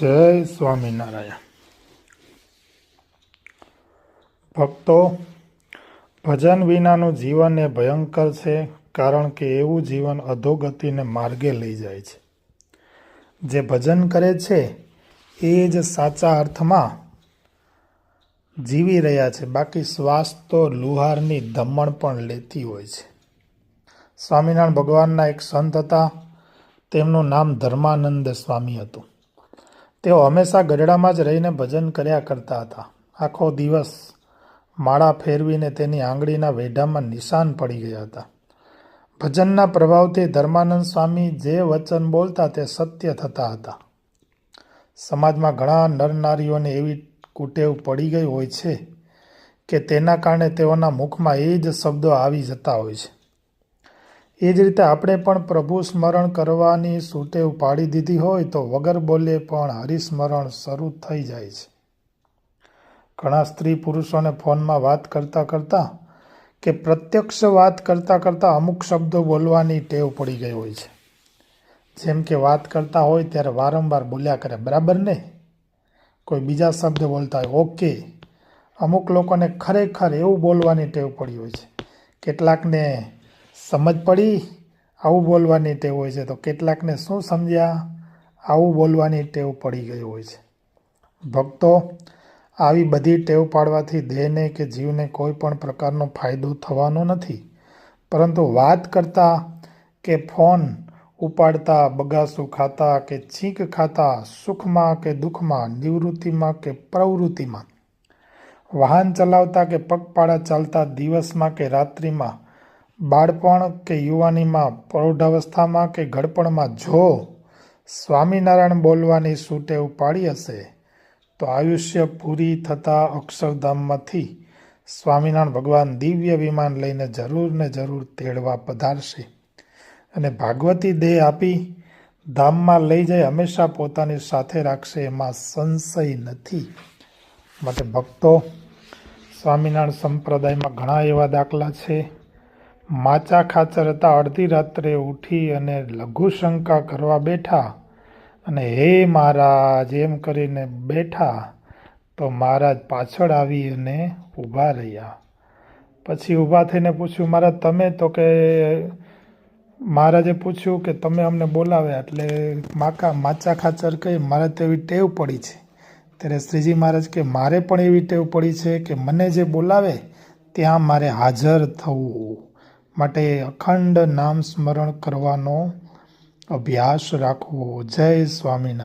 જય સ્વામિનારાયણ. ભક્તો, ભજન વિનાનું જીવન એ ભયંકર છે કારણ કે એવું જીવન અધોગતિને માર્ગે લઈ જાય છે. જે ભજન કરે છે એ જ સાચા અર્થમાં જીવી રહ્યા છે. બાકી શ્વાસ તો લુહારની ધમણ પણ લેતી હોય છે. સ્વામિનારાયણ ભગવાનના એક સંત હતા. તેમનું નામ ધર્માનંદ સ્વામી હતું. તેઓ હંમેશા ગઢડામાં જ રહીને ભજન કર્યા કરતા હતા. આખો દિવસ માળા ફેરવીને તેની આંગળીના વેઢામાં નિશાન પડી ગયા હતા. ભજનના પ્રભાવથી ધર્માનંદ સ્વામી જે વચન બોલતા તે સત્ય થતા હતા. સમાજમાં ઘણા નર નારીઓને એવી કુટેવ પડી ગઈ હોય છે કે તેના કારણે તેઓના મુખમાં એ જ શબ્દો આવી જતા હોય છે. એ જ રીતે આપણે પણ પ્રભુ સ્મરણ કરવાની સુટેવ પાડી દીધી હોય તો વગર બોલે પણ હરિસ્મરણ શરૂ થઈ જાય છે. ઘણા સ્ત્રી પુરુષોને ફોનમાં વાત કરતાં કરતાં કે પ્રત્યક્ષ વાત કરતાં કરતાં અમુક શબ્દો બોલવાની ટેવ પડી ગઈ હોય છે. જેમ કે વાત કરતા હોય ત્યારે વારંવાર બોલ્યા કરે, બરાબર ને? કોઈ બીજા શબ્દ બોલતા હોય, ઓકે. અમુક લોકોને ખરેખર એવું બોલવાની ટેવ પડી હોય છે. કેટલાકને સમજ પડી? આવું બોલવાની ટેવ હોય છે. તો કેટલાકને શું સમજ્યા? આવું બોલવાની ટેવ પડી ગઈ હોય છે. ભક્તો, આવી બધી ટેવ પાડવાથી દેહને કે જીવને કોઈ પણ પ્રકારનો ફાયદો થવાનો નથી. પરંતુ વાત કરતા કે ફોન ઉપાડતા, બગાસું ખાતા કે છીંક ખાતા, સુખમાં કે દુઃખમાં, નિવૃત્તિમાં કે પ્રવૃત્તિમાં. વાહન ચલાવતા કે પગપાળા ચાલતા, દિવસમાં કે રાત્રિમાં. બાળપણ કે યુવાનીમાં પ્રૌઢાવસ્થામાં કે ઘડપણમાં જો સ્વામિનારાયણ બોલવાની સુટેવ પાડી હશે, તો આયુષ્ય પૂરી થતાં અક્ષરધામમાંથી સ્વામિનારાયણ ભગવાન દિવ્ય વિમાન લઈને જરૂર ને જરૂર તેડવા પધારશે. અને ભાગવતી દેહ આપી ધામમાં લઈ જઈ હંમેશા પોતાની સાથે રાખશે એમાં સંશય નથી. માટે ભક્તો, સ્વામિનારાયણ સંપ્રદાયમાં ઘણા એવા દાખલા છે. માચા ખાચર હતા. અડધી રાત્રે ઉઠી અને લઘુશંકા કરવા બેઠા અને, હે મહારાજ, એમ કરીને બેઠા તો મહારાજ પાછળ આવી અને ઊભા રહ્યા. પછી ઊભા થઈને પૂછ્યું, મહારાજ, તમે તો કે, મહારાજે પૂછ્યું કે તમે અમને બોલાવ્યા એટલે માકા, માચા ખાચર કહી, મારે તો એવી ટેવ પડી છે. ત્યારે શ્રીજી મહારાજ કે, મારે પણ એવી ટેવ પડી છે કે મને જે બોલાવે, ત્યાં મારે હાજર થવું. માટે અખંડ નામ સ્મરણ કરવાનો અભ્યાસ રાખવો. જય સ્વામિનારાયણ.